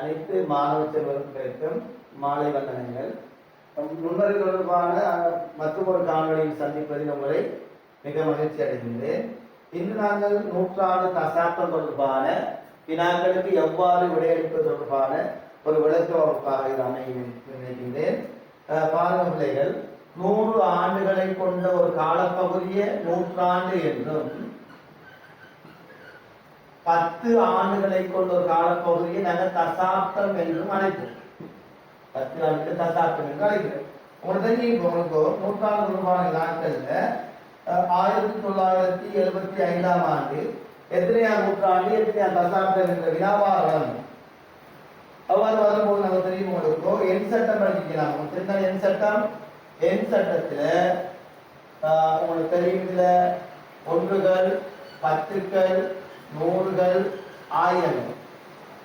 அனைத்து மாணவ செல்வர்களுக்கும் மாலை வந்தனங்கள். நுண்ணறிவு தொடர்பான மற்றும் ஒரு காணொலியில் சந்திப்பதில் உங்களை மிக மகிழ்ச்சி அடைகின்றேன். இன்று நாங்கள் நூற்றாண்டு தசாப்தம் தொடர்பான வினாக்களுக்கு எவ்வாறு விடையளிப்பது தொடர்பான ஒரு விளக்க வகுப்பாக இது அமையும் நினைக்கின்றேன். அஹ் நூறு ஆண்டுகளை கொண்ட ஒரு காலப்பகுதியை நூற்றாண்டு என்றும் பத்து ஆண்டுகளை கொண்ட ஒரு காலப்பகுதியை நாங்கள் தசாப்தம் என்றும் அழைப்போம் பத்து ஆண்டுகள் தசாப்தம் என்று அழைக்கிறோம். உங்களுக்கு தெரியும் இப்போ உங்களுக்கு நூற்றாண்டு தொடர்பான நாட்கள்ல ஆயிரத்தி தொள்ளாயிரத்தி எழுபத்தி ஐந்தாம் ஆண்டு எத்தனையாம் நூற்றாண்டு எத்தனையாம் தசாப்தம் என்ற வியாபாரம் அவ்வாறு வரும்போது நமக்கு தெரியும் உங்களுக்கு என் சட்டம் படிக்கலாம். உங்களுக்கு என் சட்டம்? என் சட்டத்துல உங்களுக்கு தெரியும் இதுல ஒன்றுகள் பத்துக்கள் நூறுகள் ஆயிரம்.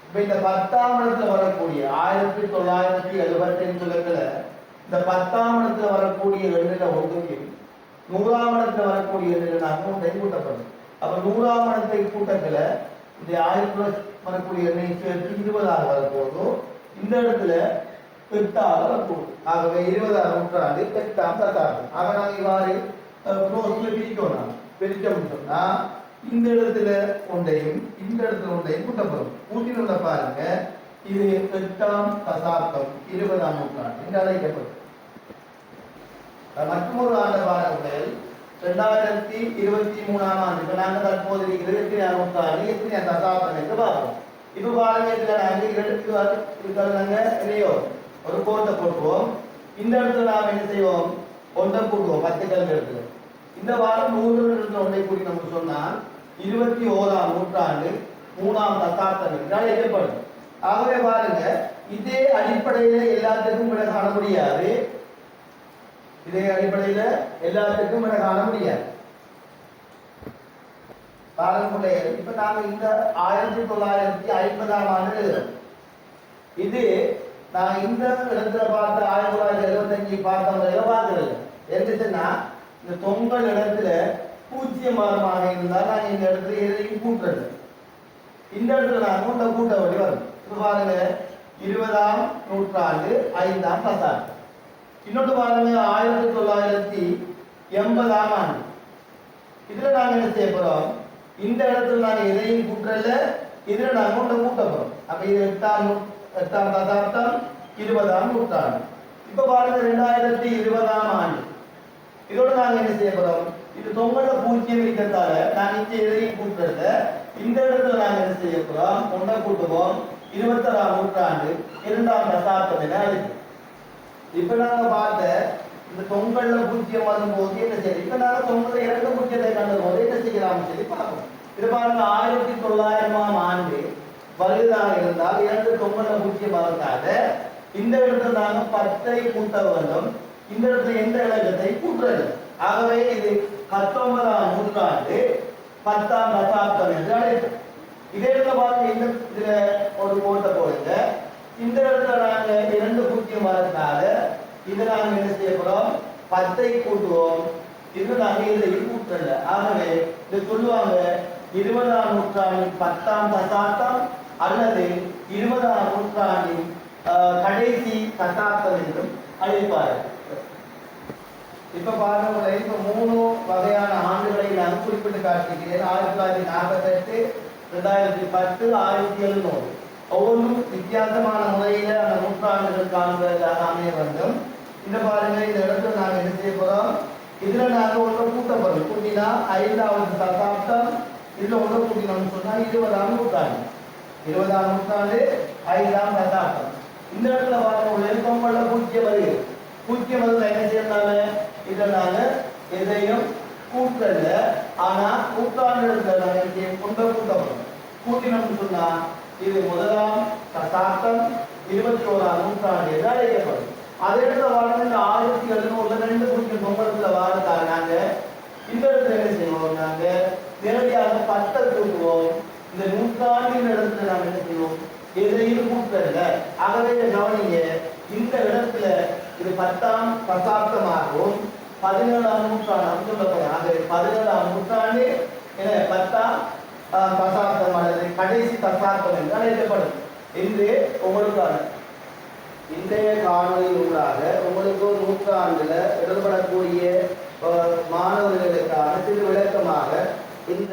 இப்ப இந்த பத்தாம் இடத்துல வரக்கூடிய ஆயிரத்தி தொள்ளாயிரத்தி எழுபத்தி அஞ்சுல இந்த பத்தாம் இடத்துல வரக்கூடிய எண்ணில ஒதுக்கி நூறாம் இடத்துல வரக்கூடிய எண்ணில நாங்கள் ஒன்றை கூட்டப்படும் அப்ப நூறாம் இடத்தை கூட்டத்துல இந்த ஆயிரத்தி வரக்கூடிய எண்ணை சேர்த்து இருபதாக வரப்போதும் இந்த இடத்துல எட்டாக வரக்கூடும் ஆகவே இருபதாம் நூற்றாண்டு எட்டாம் பத்தாண்டு ஆக நாங்கள் இவ்வாறு பிரிக்கணும் பிரிக்க முடியும்னா இந்த இடத்துல ஒன்றையும் இந்த இடத்துல ஒன்றையும் கூட்டப்படும் கூட்டினுள்ள பாருங்க இது எட்டாம் தசாப்தம் இருபதாம் நூற்றாண்டு. என்று அழைக்கப்படும். மற்றொரு ஆண்டு பாருங்கள் இரண்டாயிரத்தி இருபத்தி மூணாம் ஆண்டு. இப்ப நாங்க தற்போது இருபத்தி எத்தனை நூற்றாண்டு? எத்தனை தசாப்தம் என்று பார்ப்போம் இப்ப பாருங்க இதுல நாங்க இரண்டு இருக்கிறாங்க இல்லையோ? ஒரு கோட்டை போட்டுவோம். இந்த இடத்துல நாம் என்ன செய்வோம்? ஒன்றை கூட்டுவோம் பத்து கல் இடத்துல இந்த வாரம் நூறு ஒன்றை கூட்டி நமக்கு சொன்னால் இருபத்தி ஓராம் நூற்றாண்டு மூணாம் தசாப்தம் என்றால் அழைக்கப்படும் ஆகவே பாருங்க இதே அடிப்படையில எல்லாத்துக்கும் விட காண முடியாது. இதே அடிப்படையில எல்லாத்துக்கும் விட காண முடியாது. பாருங்க இப்ப நாம இந்த ஆயிரத்தி தொள்ளாயிரத்தி ஐம்பதாம் ஆண்டு இது நான் இந்த இடத்துல பார்த்த ஆயிரத்தி தொள்ளாயிரத்தி எழுபத்தஞ்சு பார்த்த முறையில பார்க்கறது எதுச்சுன்னா இந்த தொங்கல் இடத்துல பூஜ்ஜியமானமாக இருந்தால் நான் இந்த இடத்துல எதையும் கூட்டுறது இந்த இடத்துல நான் கூட்ட கூட்ட வழி வரும். இப்ப பாருங்க இருபதாம் நூற்றாண்டு ஐந்தாம் பத்தாண்டு. இன்னொன்று பாருங்க ஆயிரத்தி தொள்ளாயிரத்தி எண்பதாம் ஆண்டு. இதுல நாங்க என்ன செய்ய போறோம்? இந்த இடத்துல நாங்க எதையும் கூட்டல இதுல நாங்க ஒன்றை கூட்ட போறோம். அப்ப இது எட்டாம் நூ- எட்டாம் தசாப்தம் இருபதாம் நூற்றாண்டு. இப்ப பாருங்க ரெண்டாயிரத்தி இருபதாம் ஆண்டு. இதோட நாங்க என்ன செய்ய போறோம்? இது தொங்கல பூஜ்ஜியம் இருக்கிறதால நான் இங்க எதையும் கூட்டுறத இந்த இடத்துல நாங்க என்ன செய்ய போறோம் கொண்ட கூட்டுவோம். இருபத்தாறாம் நூற்றாண்டு இரண்டாம் தசாப்தம் என இப்ப நாங்க பார்த்த இந்த தொங்கல்ல பூஜ்யம் வரும்போது என்ன செய்யும் இப்ப நாங்க தொங்கல இரண்டு பூஜ்யத்தை கண்ட போது என்ன செய்யலாம்னு சொல்லி பார்ப்போம். இது பாருங்க ஆயிரத்தி தொள்ளாயிரமாம் ஆண்டு வருதாக இருந்தால் இரண்டு தொங்கல பூஜ்யம் வரக்காக இந்த இடத்துல நாங்க பத்தை கூட்ட வேண்டும் இந்த இடத்துல எந்த இலக்கத்தை கூட்டுறது ஆகவே இது பத்தொன்பதாம் நூற்றாண்டு பத்தாம் தசாப்தம் என்று அழைப்போம் இதே இடத்துல பாருங்க இந்த இதுல ஒரு போட்ட போடுங்க இந்த இடத்துல நாங்க இரண்டு பூஜ்ஜியம் வரதுனால இதை நாங்க என்ன செய்ய போறோம் பத்தை கூட்டுவோம். இது நாங்க இதுல கூட்டல. ஆகவே இது சொல்லுவாங்க இருபதாம் நூற்றாண்டின் பத்தாம் தசாப்தம் அல்லது இருபதாம் நூற்றாண்டின் கடைசி தசாப்தம் என்றும் அழைப்பார்கள். இப்ப பாருங்க இப்ப மூணு வகையான ஆண்டுகளை நான் குறிப்பிட்டு காட்டுகிறேன் ஆயிரத்தி தொள்ளாயிரத்தி நாற்பத்தி எட்டு ரெண்டாயிரத்தி பத்து ஆயிரத்தி எழுநூறு. ஒவ்வொன்றும் வித்தியாசமான முறையில அந்த நூற்றாண்டுகள் காண்பதாக அமைய வேண்டும். இந்த பாருங்க இந்த இடத்துல நாங்க என்ன செய்ய போறோம்? இதுல நாங்க ஒன்று கூட்ட கூட்டினா ஐந்தாவது தசாப்தம் இதுல ஒன்று கூட்டினோம்னு சொன்னா இருபதாம் நூற்றாண்டு. இருபதாம் நூற்றாண்டு ஐந்தாம் தசாப்தம். இந்த இடத்துல பாருங்க ஒரு எழுத்தம்பள்ள பூஜ்ஜியம் வருகிறது பூஜ்ஜியம் வந்து என்ன செய்யறாங்க இதை எதையும் கூட்டல. ஆனா கூட்டாண்டு நாங்க கொண்ட கூட்டம் கூட்டினோம்னு சொன்னா இது முதலாம் தசாப்தம் இருபத்தி ஓராம் நூற்றாண்டு என்று அழைக்கப்படும். அதே இடத்துல வாழ்ந்த இந்த ஆயிரத்தி எழுநூறுல ரெண்டு பூஜ்ஜியம் பொங்கலத்துல வாழ்ந்தாங்க நாங்க. இந்த இடத்துல என்ன செய்வோம் நாங்க? நேரடியாக பத்தை கூட்டுவோம் இந்த நூற்றாண்டின் இடத்துல நாங்க என்ன செய்வோம்? எதையும் கூட்டல. ஆகவே கவனிங்க இந்த இடத்துல இது பத்தாம் தசாப்தமாகவும் பதினேழாம் நூற்றாண்டு சொல்லப்படும் ஆகவே பதினேழாம் நூற்றாண்டு என பத்தாம் ஆஹ், தசாப்தம் அல்லது கடைசி தசாப்தம் என்று அழைக்கப்படும். இன்று உங்களுக்கான இன்றைய காணொலியின் ஊடாக உங்களுக்கு ஒரு நூற்றாண்டுல இடர்படக்கூடிய மாணவர்களுக்கான சிறு விளக்கமாக இந்த